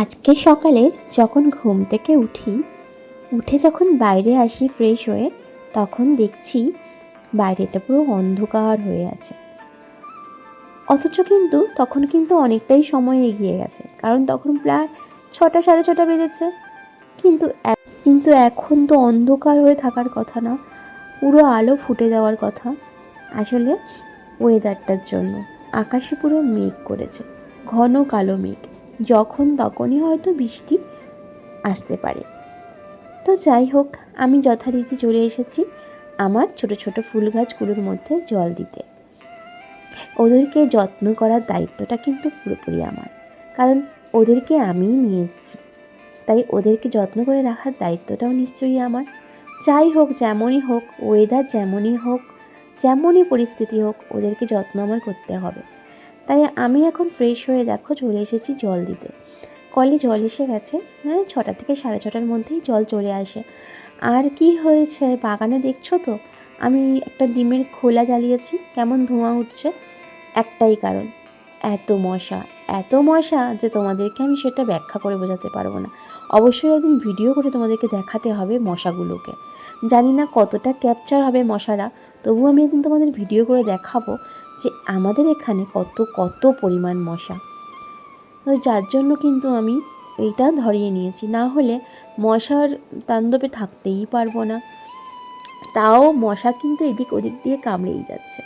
আজকে সকালে যখন ঘুম থেকে উঠি, উঠে যখন বাইরে আসি ফ্রেশ হয়ে, তখন দেখছি বাইরেটা পুরো অন্ধকার হয়ে আছে। অথচ কিন্তু তখন কিন্তু অনেকটাই সময় এগিয়ে গেছে, কারণ তখন প্রায় ছটা, সাড়ে ছটা বেজেছে। কিন্তু কিন্তু এখন তো অন্ধকার হয়ে থাকার কথা না, পুরো আলো ফুটে যাওয়ার কথা। আসলে ওয়েদারটার জন্য আকাশে পুরো মেঘ করেছে, ঘন কালো মেঘ। যখন তখনই হয়তো বৃষ্টি আসতে পারে। তো যাই হোক, আমি যথারীতি চলে এসেছি আমার ছোট ছোট ফুল গাছগুলোর মধ্যে জল দিতে। ওদেরকে যত্ন করার দায়িত্বটা কিন্তু পুরোপুরি আমার। কারণ ওদেরকে আমিই নিয়ে এসেছি। তাই ওদেরকে যত্ন করে রাখার দায়িত্বটাও নিশ্চয়ই আমার। যাই হোক, যেমনই হোক ওয়েদার যেমনই হোক, যেমনই পরিস্থিতি হোক, ওদেরকে যত্ন আমার করতে হবে। তাই আমি এখন ফ্রেশ হয়ে দেখো চলে এসেছি জল দিতে। কলে জল এসে গেছে হ্যাঁ ছটা থেকে সাড়ে ছটার মধ্যেই জল চলে আসে। আর কি হয়েছে বাগানে দেখছ তো? আমি একটা ডিমের খোলা জ্বালিয়েছি, কেমন ধোঁয়া উঠছে? একটাই কারণ, এত মশা এত মশা যে তোমাদেরকে আমি সেটা ব্যাখ্যা করে বোঝাতে পারব না। অবশ্যই একদিন ভিডিও করে তোমাদেরকে দেখাতে হবে মশাগুলোকে। জানি না কতটা ক্যাপচার হবে মশারা তবু আমি একদিন তোমাদের ভিডিও করে দেখাবো। যে আমাদের এখানে কত কত পরিমাণ মশা। তো যার জন্য কিন্তু আমি এইটা ধরিয়ে নিয়েছি। না হলে মশার তাণ্ডবে থাকতেই পারব না। তাও মশা কিন্তু এদিক ওদিক দিয়ে কামড়েই যাচ্ছে।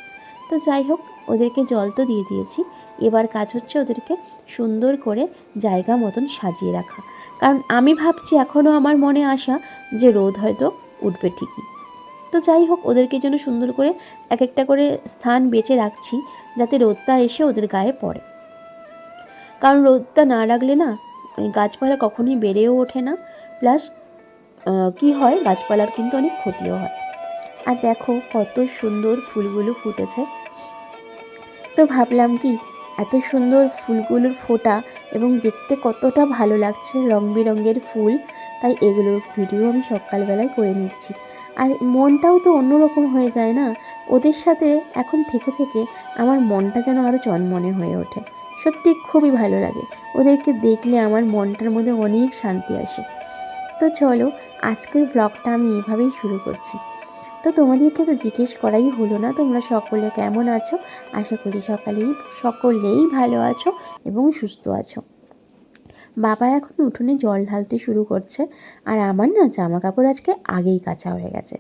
তো যাই হোক, ওদেরকে জল তো দিয়ে দিয়েছি। এবার কাজ হচ্ছে ওদেরকে সুন্দর করে জায়গা মতন সাজিয়ে রাখা। কারণ আমি ভাবছি এখনও আমার মনে আসা যে রোদ হয়তো উঠবে ঠিকই। তো যাই হোক, ওদেরকে যেন সুন্দর করে এক একটা করে স্থান বেছে রাখছি, যাতে রোদটা এসে ওদের গায়ে পড়ে। কারণ রোদটা না রাখলে না, ওই গাছপালা কখনোই বেড়েও ওঠে না। প্লাস কি হয়, গাছপালার কিন্তু অনেক ক্ষতিও হয়। আর দেখো, কত সুন্দর ফুলগুলো ফুটেছে। তো ভাবলাম কি, এত সুন্দর ফুলগুলোর ফোটা এবং দেখতে কতটা ভালো লাগছে রং বেরঙের ফুল, তাই এগুলোর ভিডিও আমি সকালবেলায় করে নিচ্ছি। আর মনটাও তো অন্যরকম হয়ে যায় না? ওদের সাথে এখন থেকে থেকে আমার মনটা যেন আরও চনমনে হয়ে ওঠে। সত্যি খুবই ভালো লাগে। ওদেরকে দেখলে আমার মনটার মধ্যে অনেক শান্তি আসে। তো চলো, আজকের ব্লগটা আমি এভাবেই শুরু করছি। তো তোমাদেরকে তো জিজ্ঞেস করাই হলো না, তোমরা সকলে কেমন আছো? আশা করি সকালেই, সকলেই ভালো আছো এবং সুস্থ আছো। বাবা এখন উঠোনে জল ঢালতে শুরু করছে আর আমার না জামা কাপড় আজকে আগেই কাচা হয়ে গেছে।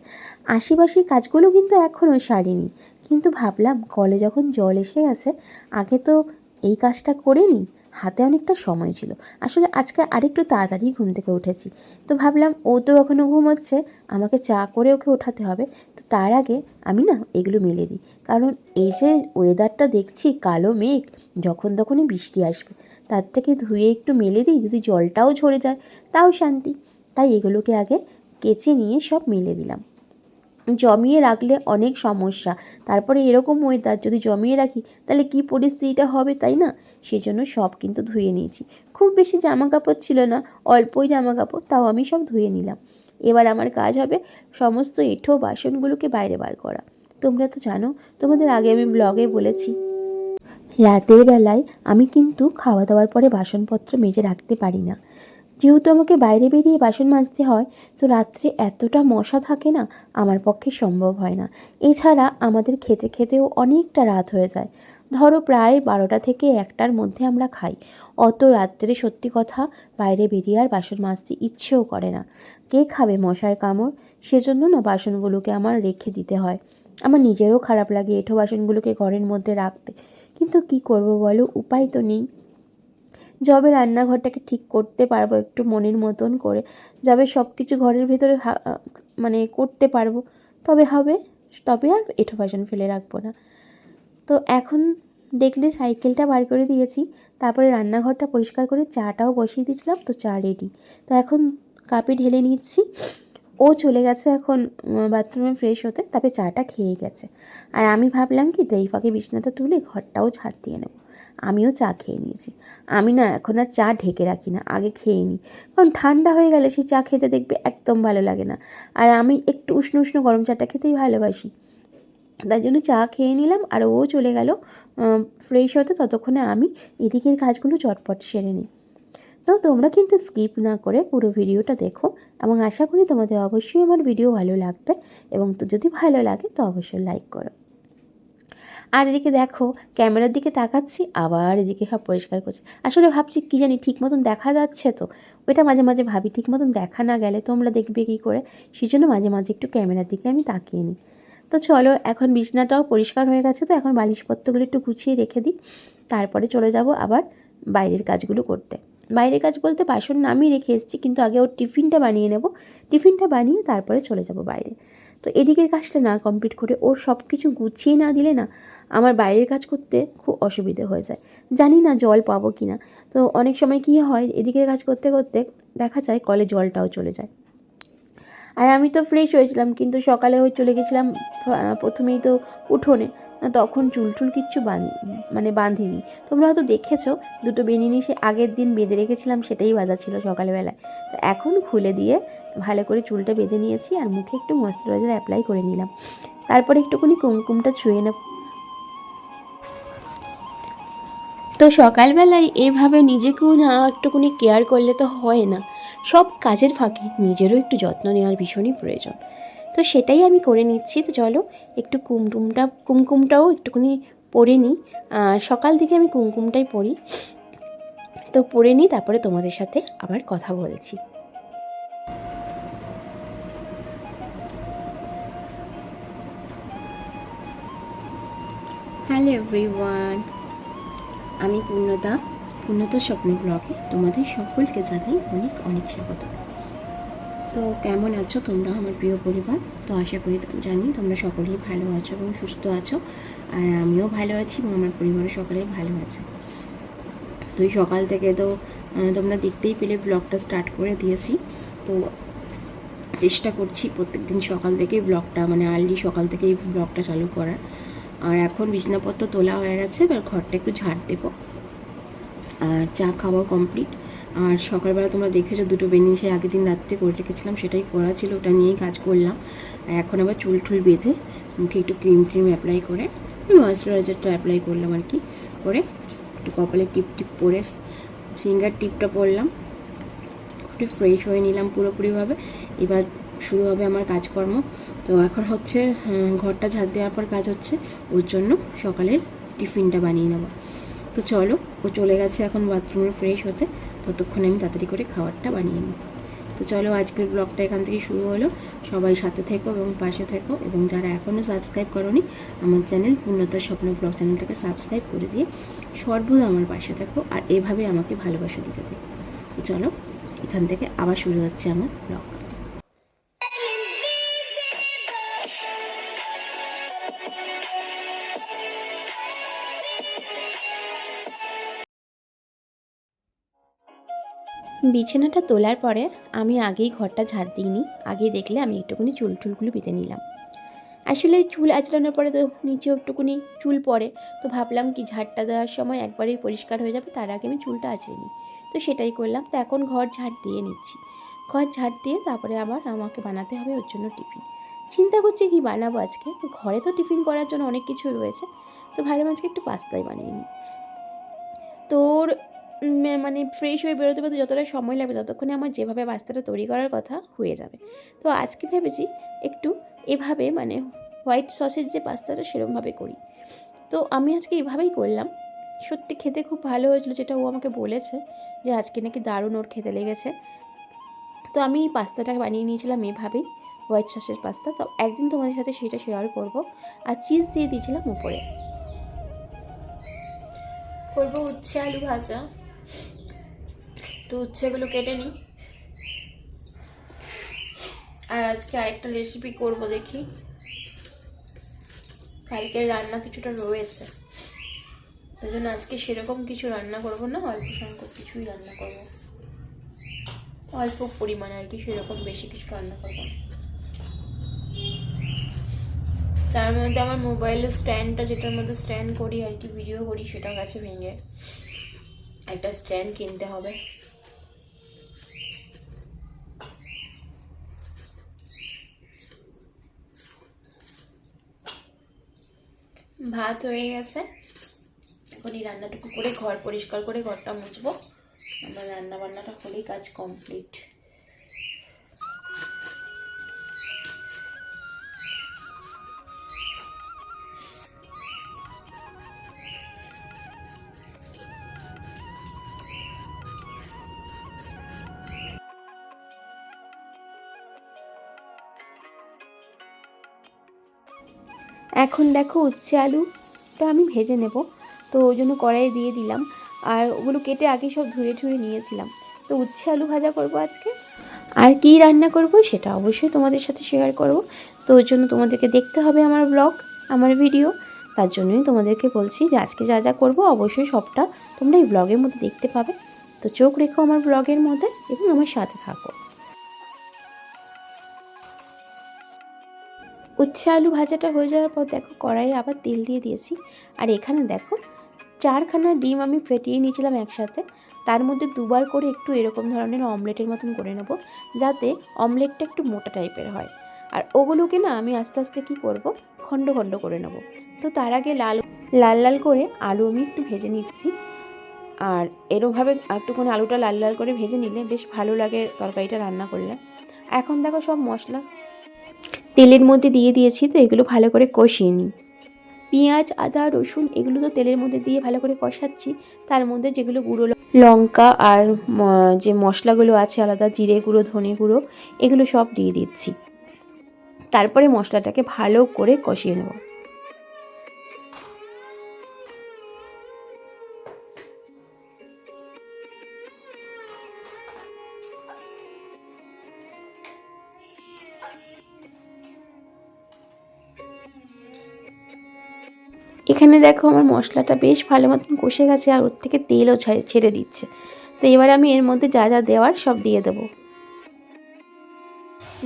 আশিবাসি কাজগুলো কিন্তু এখনও সারিনি। কিন্তু ভাবলাম কলে যখন জল এসে গেছে, আগে তো এই কাজটা করে নিই, হাতে অনেকটা সময় ছিল। আসলে আজকে আরেকটু তাড়াতাড়ি ঘুম থেকে উঠেছি। তো ভাবলাম ও তো এখনও ঘুমোচ্ছে, আমাকে চা করে ওকে ওঠাতে হবে। তো তার আগে আমি না এগুলো মেলে দিই। কারণ এই যে ওয়েদারটা দেখছি, কালো মেঘ, যখন তখনই বৃষ্টি আসবে। তার থেকে ধুয়ে একটু মেলে দিই, যদি জলটাও ঝরে যায়, তাও শান্তি। তাই এগুলোকে আগে কেচে নিয়ে সব মেলে দিলাম। জমিয়ে রাখলে অনেক সমস্যা। তারপরে এরকম ওয়েদার যদি জমিয়ে রাখি, তাহলে কী পরিস্থিতিটা হবে, তাই না? সেই জন্য সব কিন্তু ধুয়ে নিয়েছি। খুব বেশি জামা কাপড় ছিল না, অল্পই জামা কাপড় তাও আমি সব ধুয়ে নিলাম। এবার আমার কাজ হবে সমস্ত এঁঠো বাসনগুলোকে বাইরে বার করা। তোমরা তো জানো, তোমাদের আগে আমি ব্লগে বলেছি। রাতের বেলায় আমি কিন্তু খাওয়া দাওয়ার পরে বাসনপত্র মেজে রাখতে পারি না। যেহেতু আমাকে বাইরে বেরিয়ে বাসন মাজতে হয়, তো রাত্রে এতটা মশা থাকে না, আমার পক্ষে সম্ভব হয় না। এছাড়া আমাদের খেতে খেতেও অনেকটা রাত হয়ে যায়। ধরো প্রায় বারোটা থেকে একটার মধ্যে আমরা খাই। অত রাত্রে সত্যি কথা বাইরে বেরিয়ে আর বাসন মাজতে ইচ্ছেও করে না। কে খাবে মশার কামড়? সেজন্য না বাসনগুলোকে আমার রেখে দিতে হয়। আমার নিজেরও খারাপ লাগে এঁঠো বাসনগুলোকে ঘরের মধ্যে রাখতে। কিন্তু কি করব বলো? উপায় তো নেই। যবে রান্নাঘরটাকে ঠিক করতে পারব একটু মনের মতন করে, যবে সব কিছু ঘরের ভেতরে মানে করতে পারব, তবে হবে, তবে আর এঁঠো বাসন ফেলে রাখব না। তো এখন দেখলে সাইকেলটা বার করে দিয়েছি, তারপরে রান্নাঘরটা পরিষ্কার করে চাটাও বসিয়ে দিয়েছিলাম, তো চা রেডি তো এখন কাপে ঢেলে নিচ্ছি। ও চলে গেছে এখন বাথরুমে ফ্রেশ হতে, তারপরে চাটা খেয়ে গেছে। আর আমি ভাবলাম কি তো ফাঁকে বিছনাটা তুলে ঘরটাও ঝাড় দিয়ে নেব। আমিও চা খেয়ে নিয়েছি। আমি না এখন আর চা ঢেকে রাখি না, আগে খেয়ে নিই কারণ ঠান্ডা হয়ে গেলে সেই চা খেতে দেখবে একদম ভালো লাগে না। আর আমি একটু উষ্ণ উষ্ণ গরম চাটা খেতেই ভালোবাসি। তার জন্য চা খেয়ে নিলাম, আর ও চলে গেল ফ্রেশ হতে, ততক্ষণে আমি এদিকের কাজগুলো চটপট সেরে নিই। তো তোমরা কিন্তু স্কিপ না করে পুরো ভিডিওটা দেখো এবং আশা করি তোমাদের অবশ্যই আমার ভিডিও ভালো লাগবে এবং তো যদি ভালো লাগে তো অবশ্যই লাইক করো। আর এদিকে দেখো, ক্যামেরার দিকে তাকাচ্ছি, আবার এদিকে সব পরিষ্কার করছি। আসলে ভাবছি কী জানি ঠিক মতন দেখা যাচ্ছে তো। ওইটা মাঝে মাঝে ভাবি, ঠিক মতন দেখা না গেলে তোমরা দেখবে কী করে? সেই জন্য মাঝে মাঝে একটু ক্যামেরার দিকে আমি তাকিয়ে নিই। তো চলো, এখন বিছনাটাও পরিষ্কার হয়ে গেছে তো এখন বালিশপত্রগুলো একটু গুছিয়ে রেখে দিই। তারপরে চলে যাব আবার বাইরের কাজগুলো করতে। বাইরের কাজ বলতে বাসন নামিয়ে রেখে এসেছি, কিন্তু আগে ওর টিফিনটা বানিয়ে নেব। টিফিনটা বানিয়ে তারপরে চলে যাব বাইরে। তো এদিকের কাজটা না কমপ্লিট করে ওর সব কিছু গুছিয়ে না দিলে না আমার বাইরের কাজ করতে খুব অসুবিধে হয়ে যায়। জানি না জল পাবো কি না তো অনেক সময় কী হয়, এদিকের কাজ করতে করতে দেখা যায় কলে জলটাও চলে যায়। আর আমি তো ফ্রেশ হয়েছিলাম, কিন্তু সকালে ওই চলে গেছিলাম প্রথমেই তো উঠোনে তখন চুল টুল কিচ্ছু বাঁধি মানে বাঁধিনি। তোমরা হয়তো দেখেছ, দুটো বেনিনি সে আগের দিন বেঁধে রেখেছিলাম, সেটাই বাঁধা ছিল সকালবেলায়। তো এখন খুলে দিয়ে ভালো করে চুলটা বেঁধে নিয়েছি আর মুখে একটু ময়শ্চারাইজার অ্যাপ্লাই করে নিলাম। তারপরে একটুখানি কুমকুমটা ছুঁয়ে নেব। তো সকালবেলায় এভাবে নিজেকেও না একটুখানি কেয়ার করলে তো হয় না। সব কাজের ফাঁকে নিজেরও একটু যত্ন নেওয়ার ভীষণই প্রয়োজন। তো সেটাই আমি করে নিচ্ছি। তো চলো একটু কুমকুমটা, কুমকুমটাও একটুখানি পরে নিই। সকাল থেকে আমি কুমকুমটাই পরি। তো পরে নিই, তারপরে তোমাদের সাথে আবার কথা বলছি। হ্যালো এভরিওয়ান, আমি পূর্ণতা। পূর্ণতা স্বপ্ন ব্লগে তোমাদের সকলকে জানাই অনেক অনেক স্বাগত। তো কেমন আছো তোমরা আমার প্রিয় পরিবার? তো আশা করি জানি তোমরা সকলেই ভালো আছো এবং সুস্থ আছো। আর আমিও ভালো আছি এবং আমার পরিবারের সকলেই ভালো আছে। তো সকাল থেকে তো তোমরা দেখতেই পেলে ব্লগটা স্টার্ট করে দিয়েছি। তো চেষ্টা করছি প্রত্যেক দিন সকাল থেকেই ব্লগটা মানে আর্লি সকাল থেকেই ব্লগটা চালু করার। আর এখন বিছনাপত্র তোলা হয়ে গেছে, এবার ঘরটা একটু ঝাড় দেবো। আর চা খাওয়া কমপ্লিট আর সকালবেলা তোমরা দেখেছ দুটো বেনিয়ে সে আগের দিন রাত্রে করে রেখেছিলাম, সেটাই করা ছিল, ওটা নিয়েই কাজ করলাম। আর এখন আবার চুল টুল বেঁধে মুখে একটু ক্রিম ট্রিম অ্যাপ্লাই করে ময়েশ্চারাইজারটা অ্যাপ্লাই করলাম আর কি, করে একটু কপালে টিপ টিপ পরে ফিঙ্গার টিপটা পরলাম, একটু ফ্রেশ হয়ে নিলাম পুরোপুরিভাবে। এবার শুরু হবে আমার কাজকর্ম। তো এখন হচ্ছে ঘরটা ঝাড় দেওয়ার পর কাজ হচ্ছে, ওর জন্য সকালের টিফিনটা বানিয়ে নেব। তো চলো, ও চলে গেছে এখন বাথরুমে ফ্রেশ হতে। ততক্ষণে আমি তাড়াতাড়ি করে খাবারটা বানিয়ে নিই। তো চলো, আজকের ব্লগটা এখান থেকে শুরু হলো। সবাই সাথে থেকো এবং পাশে থেকো এবং যারা এখনও সাবস্ক্রাইব করনি, আমার চ্যানেল পূর্ণতার স্বপ্ন ব্লগ চ্যানেলটাকে সাবস্ক্রাইব করে দিয়ে সর্বদা আমার পাশে থেকো আর এভাবে আমাকে ভালোবাসা দিতে থেকো। তো চলো, এখান থেকে আবার শুরু হচ্ছে আমার ব্লগ বিছানাটা তোলার পরে আমি আগেই ঘরটা ঝাড় দিইনি আগে দেখলে আমি একটুখানি চুল টুলগুলো বেঁধে নিলাম। আসলে চুল আঁচড়ানোর পরে তো নিচেও একটুখানি চুল পড়ে, তো ভাবলাম কি ঝাড়টা দেওয়ার সময় একবারেই পরিষ্কার হয়ে যাবে, তার আগে আমি চুলটা আঁচড়ে নিই তো সেটাই করলাম, তো এখন ঘর ঝাড় দিয়ে নিচ্ছি। ঘর ঝাড় দিয়ে তারপরে আবার আমাকে বানাতে হবে ওর জন্য টিফিন। চিন্তা করছি কি বানাবো আজকে? তো ঘরে তো টিফিন করার জন্য অনেক কিছু রয়েছে, তো ভাবলাম আজকে একটু পাস্তাই বানিয়ে নিই। তোর মানে ফ্রেশ হয়ে বেরোতে বেরোতে যতটা সময় লাগবে ততক্ষণে আমার যেভাবে পাস্তাটা তৈরি করার কথা হয়ে যাবে। তো আজকে ভেবেছি একটু এভাবে মানে হোয়াইট সসের যে পাস্তাটা সেরমভাবে করি। তো আমি আজকে এভাবেই করলাম। সত্যি খেতে খুব ভালো হয়েছিল যেটা ও আমাকে বলেছে যে আজকে নাকি দারুণ ওর খেতে লেগেছে। তো আমি এই পাস্তাটা বানিয়ে নিয়েছিলাম এভাবেই হোয়াইট সসের পাস্তা। তো একদিন তোমাদের সাথে সেটা শেয়ার করব। আর চিজ দিয়ে দিয়েছিলাম উপরে। করব উচ্ছে আলু ভাজা। তো উচ্ছেগুলো কেটে নিই। আর আজকে আরেকটা রেসিপি করব দেখি। কালকের রান্না কিছুটা রয়েছে। ওই জন্য আজকে সেরকম কিছু রান্না করব না, অল্প সংখ্যক কিছুই রান্না করব। অল্প পরিমাণে আর কি, সেরকম বেশি কিছু রান্না করব তার মধ্যে আমার মোবাইলের স্ট্যান্ডটা যেটার মধ্যে স্ট্যান্ড করি আর কি ভিডিও করি, সেটা গেছে ভেঙে। একটা স্ট্যান্ড কিনতে হবে। ভাত হয়ে গেছে। এখন এই রান্নাটুকু করে ঘর পরিষ্কার করে ঘরটা মুছবো। আমার রান্না বান্নাটা হলেই কাজ কমপ্লিট এখন দেখো উচ্ছে আলুটা আমি ভেজে নেব। তো ওই জন্য কড়াইয়ে দিয়ে দিলাম। আর ওগুলো কেটে আগে সব ধুয়ে ধুয়ে নিয়েছিলাম। তো উচ্ছে আলু ভাজা করব আজকে। আর কি রান্না করব সেটা অবশ্যই তোমাদের সাথে শেয়ার করব। তো ওই জন্য তোমাদেরকে দেখতে হবে আমার ব্লগ আমার ভিডিও তার জন্যই তোমাদেরকে বলছি যে আজকে যা যা করব অবশ্যই সবটা তোমরা এই ব্লগের মধ্যে দেখতে পাবে। তো চোখ রেখো আমার ব্লগের মধ্যে এবং আমার সাথে থাকো। উচ্ছে আলু ভাজাটা হয়ে যাওয়ার পর দেখো কড়াইয়ে আবার তেল দিয়ে দিয়েছি। আর এখানে দেখো চারখানা ডিম আমি ফেটিয়ে নিয়েছিলাম একসাথে। তার মধ্যে দুবার করে একটু এরকম ধরনের অমলেটের মতন করে নেব, যাতে অমলেটটা একটু মোটা টাইপের হয়। আর ওগুলোকে না আমি আস্তে আস্তে কী করব? খণ্ড খণ্ড করে নেব। তো তার আগে লাল লাল লাল করে আলু আমি একটু ভেজে নিচ্ছি। আর এরমভাবে একটুখানি আলুটা লাল লাল করে ভেজে নিলে বেশ ভালো লাগে তরকারিটা রান্না করলে। এখন দেখো সব মশলা তেলের মধ্যে দিয়ে দিয়েছি, তো এগুলো ভালো করে কষিয়ে নিই। পেঁয়াজ, আদা, রসুন এগুলো তো তেলের মধ্যে দিয়ে ভালো করে কষাচ্ছি। তার মধ্যে যেগুলো গুঁড়ো লঙ্কা আর যে মশলাগুলো আছে, আলাদা জিরে গুঁড়ো, ধনে গুঁড়ো, এগুলো সব দিয়ে দিচ্ছি। তারপরে মশলাটাকে ভালো করে কষিয়ে নেব। এখানে দেখো আমার মশলাটা বেশ ভালো মতন কষে গেছে আর ওর থেকে তেলও ছেড়ে দিচ্ছে। তো এবার আমি এর মধ্যে যা যা দেওয়ার সব দিয়ে দেবো।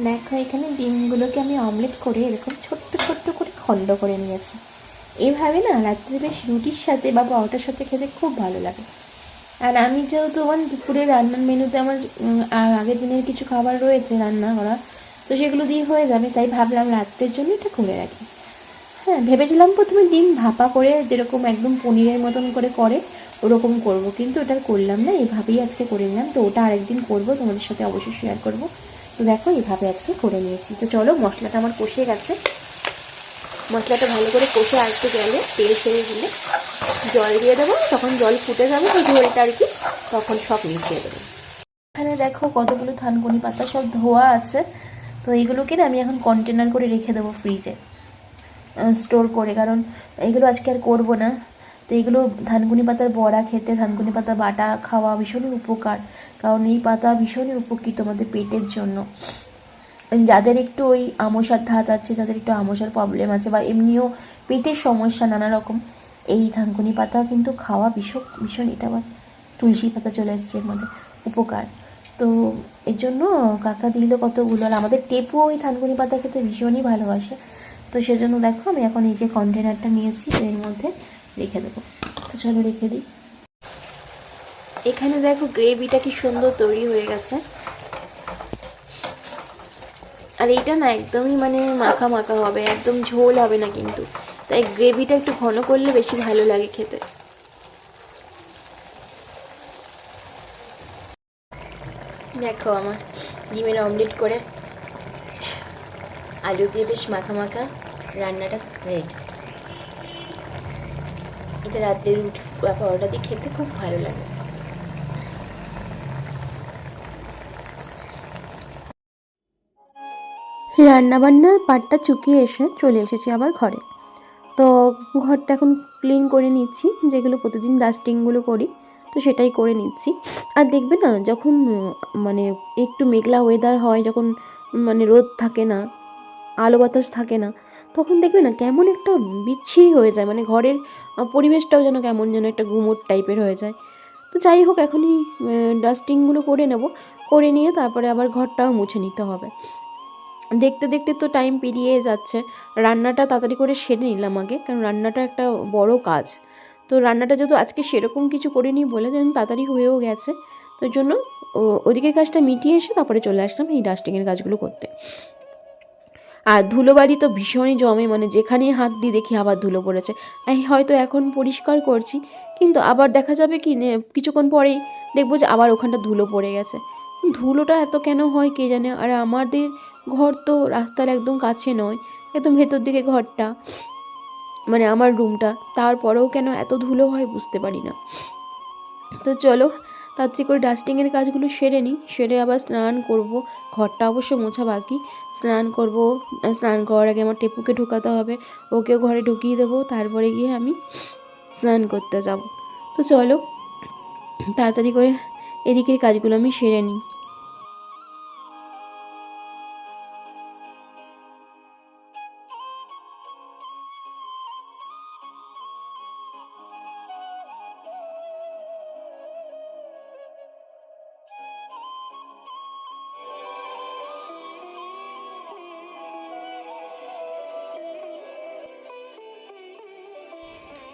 দেখো, এখানে ডিমগুলোকে আমি অমলেট করে এরকম ছোট্ট ছোট্ট করে খণ্ড করে নিয়েছি। এইভাবে না রাত্রে বেশ রুটির সাথে বা পরোটার সাথে খেতে খুব ভালো লাগে। আর আমি যেহেতু আমার দুপুরে রান্নার মেনুতে আমার আগের দিনের কিছু খাবার রয়েছে রান্না করা তো সেগুলো দিয়ে হয়ে যাবে, তাই ভাবলাম রাত্রের জন্য এটা করে রাখি। হ্যাঁ ভেবেছিলাম প্রথমে ডিম ভাপা করে যেরকম একদম পনিরের মতন করে করে, ওরকম করব। কিন্তু ওটা করলাম না, এভাবেই আজকে করে নিলাম। তো ওটা আরেকদিন করব, তোমাদের সাথে অবশ্যই শেয়ার করব। তো দেখো, এভাবে আজকে করে নিয়েছি। তো চলো, মশলাটা আমার কষে গেছে। মশলাটা ভালো করে কষে আসতে গেলে তেল ছেড়ে দিলে জল দিয়ে দেবো। তখন জল ফুটে যাবে, তো ঝোলটা আর কি, তখন সব মিশিয়ে দেবো। এখানে দেখো, কতগুলো থানকুনি পাতা সব ধোয়া আছে। তো এইগুলোকে না আমি এখন কন্টেনার করে রেখে দেবো ফ্রিজে স্টোর করে। কারণ এগুলো আজকে আর করব না। তো এগুলো ধানকুনি পাতার বড়া খেতে, ধানকুনি পাতা, বাটা খাওয়া ভীষণই উপকার। কারণ এই পাতা ভীষণই উপকৃত আমাদের পেটের জন্য। যাদের একটু ওই আমসার ধাত আছে, যাদের একটু আমসার প্রবলেম আছে, বা এমনিও পেটের সমস্যা নানা রকম, এই ধানকুনি পাতা কিন্তু খাওয়া ভীষণ ভীষণ এটা আবার তুলসী পাতা চলে এসছে এর মধ্যে, উপকার। তো এর জন্য কাকা দিল কতগুলো, আর আমাদের টেপুও ওই থানকুনি পাতা খেতে ভীষণই ভালোবাসে। তো সেজন্য দেখো, আমি এখন এই যে কন্টেনারটা নিয়েছি এর মধ্যে রেখে দেবো। তো চলো রেখে দিই। এখানে দেখো গ্রেভিটা কি সুন্দর তৈরি হয়ে গেছে। আর এইটা না একদমই মানে মাখা মাখা হবে, একদম ঝোল হবে না কিন্তু। তাই গ্রেভিটা একটু ঘন করলে বেশি ভালো লাগে খেতে। দেখো আমার ডিমের অমলেট করে আলু দিয়ে বেশ মাখা মাখা রান্নাটা রেডি এটা রাত্রে রুটি বা পরোটা দিয়ে খেতে খুব ভালো লাগে। রান্নাবান্নার পাটটা চুকিয়ে এসে চলে এসেছি আবার ঘরে। তো ঘরটা এখন ক্লিন করে নিচ্ছি, যেগুলো প্রতিদিন ডাস্টিংগুলো করি, তো সেটাই করে নিচ্ছি। আর দেখবে না, যখন মানে একটু মেঘলা ওয়েদার হয়, যখন মানে রোদ থাকে না আলো বাতাস থাকে না। তখন দেখবে না কেমন একটা বিচ্ছিরি হয়ে যায় মানে ঘরের পরিবেশটাও যেন কেমন যেন একটা গুমোট টাইপের হয়ে যায়। তো যাই হোক, এখনই ডাস্টিংগুলো করে নেব। করে নিয়ে তারপরে আবার ঘরটাও মুছে নিতে হবে। দেখতে দেখতে তো টাইম পেরিয়ে যাচ্ছে। রান্নাটা তাড়াতাড়ি করে সেরে নিলাম আগে, কারণ রান্নাটা একটা বড় কাজ। তো রান্নাটা যেহেতু আজকে সেরকম কিছু করিনি বলে যেন তাড়াতাড়ি হয়েও গেছে, তো জন্য ওদিকের কাজটা মিটিয়ে এসে তারপরে চলে আসলাম এই ডাস্টিংয়ের কাজগুলো করতে। আর ধুলোবাড়ি তো ভীষণই জমে মানে যেখানেই হাত দিয়ে দেখি আবার ধুলো পড়েছে। হয়তো এখন পরিষ্কার করছি, কিন্তু আবার দেখা যাবে কি কিছুক্ষণ পরেই দেখব যে আবার ওখানটা ধুলো পড়ে গেছে। ধুলোটা এত কেন হয় কে জানে? আর আমাদের ঘর তো রাস্তার একদম কাছে নয়, একদম ভেতর দিকে ঘরটা মানে আমার রুমটা তারপরেও কেন এত ধুলো হয় বুঝতে পারি না। তো চলো তাড়াতাড়ি করে ডাস্টিংয়ের কাজগুলো সেরে নিই, সেরে আবার স্নান করব। ঘরটা অবশ্য মোছা বাকি। স্নান করব, স্নান করার আগে আমার টেপুকে ঢোকাতে হবে, ওকে ঘরে ঢুকিয়ে দেবো, তারপরে গিয়ে আমি স্নান করতে যাব। তো চলো, তাড়াতাড়ি করে এদিকের কাজগুলো আমি সেরে নিই।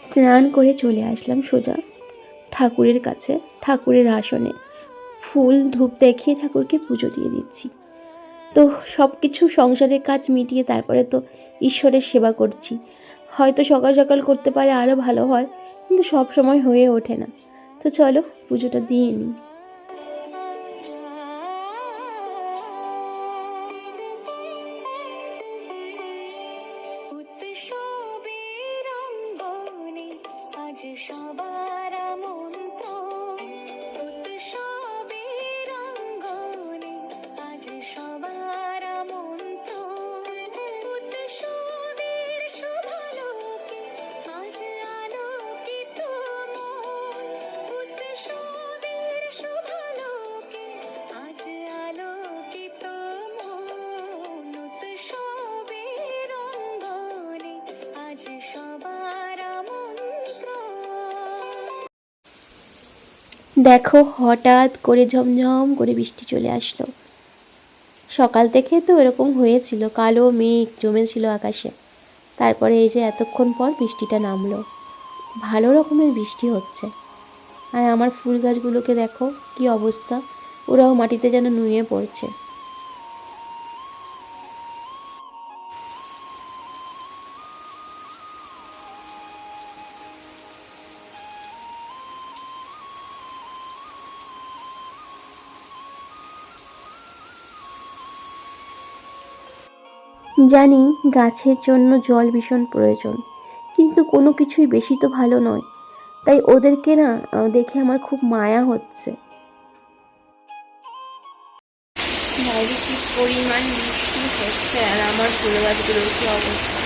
স্নান করে চলে আসলাম সোজা ঠাকুরের কাছে, ঠাকুরের আসনে। ফুল ধূপ দেখিয়ে ঠাকুরকে পুজো দিয়ে দিচ্ছি। তো সব কিছু সংসারের কাজ মিটিয়ে তারপরে তো ঈশ্বরের সেবা করছি। হয়তো সকাল সকাল করতে পারে আরও ভালো হয়, কিন্তু সব সময় হয়ে ওঠে না। তো চলো পুজোটা দিয়ে নিই। দেখো, হঠাৎ করে ঝমঝম করে বৃষ্টি চলে আসলো। সকাল থেকে তো এরকম হয়েছিল, কালো মেঘ জমেছিল আকাশে। তারপরে এই যে এতক্ষণ পর বৃষ্টিটা নামলো। ভালো রকমের বৃষ্টি হচ্ছে। আর আমার ফুল গাছগুলোকে দেখো, কি অবস্থা। ওরাও মাটিতে যেন নুয়ে পড়ছে। জানি গাছের জন্য জল ভীষণ প্রয়োজন, কিন্তু কোনো কিছুই বেশি তো ভালো নয়। তাই ওদেরকে না দেখে আমার খুব মায়া হচ্ছে। বাইরে পরিমাণ বৃষ্টি হচ্ছে আর আমার ফুল গাছগুলোর কি অবস্থা?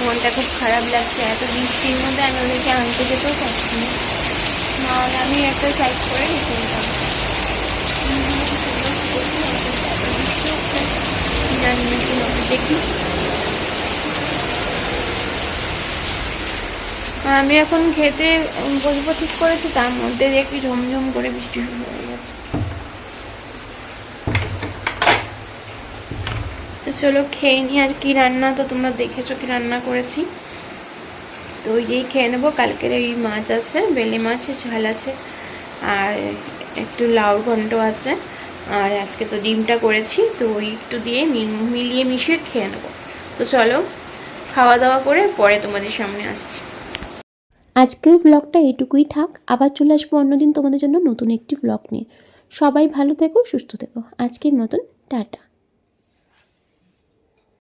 মনটা খুব খারাপ লাগছে, এত বৃষ্টির মধ্যে আমি ওদেরকে আনতে যেতেও পারছি না। আমি একটা সাইড করে রেখে দিতাম এত বৃষ্টি হচ্ছে জানি না কি হবে দেখি আমি এখন খেতে বসবো ঠিক করেছি তার মধ্যে দেখি ঝমঝম করে বৃষ্টি শুরু হয়ে গেছে। তো চলো খেয়ে নিই, আর কি রান্না, তো তোমরা দেখেছ কি রান্না করেছি। তো ওই দিয়েই খেয়ে নেব, কালকের ওই মাছ আছে, বেলে মাছ, ঝাল আছে, আর একটু লাউ ঘন্ট আছে। আর আজকে তো ডিমটা করেছি, তো ওই একটু দিয়ে মিল- মিলিয়ে মিশিয়ে খেয়ে নেব। তো চলো, খাওয়া দাওয়া করে পরে তোমাদের সামনে আসছি। আজকের ব্লগটা এটুকুই থাক, আবার চলে আসব অন্যদিন তোমাদের জন্য নতুন একটি ব্লগ নিয়ে। সবাই ভালো থেকো, সুস্থ থেকো। আজকের মতন, টাটা।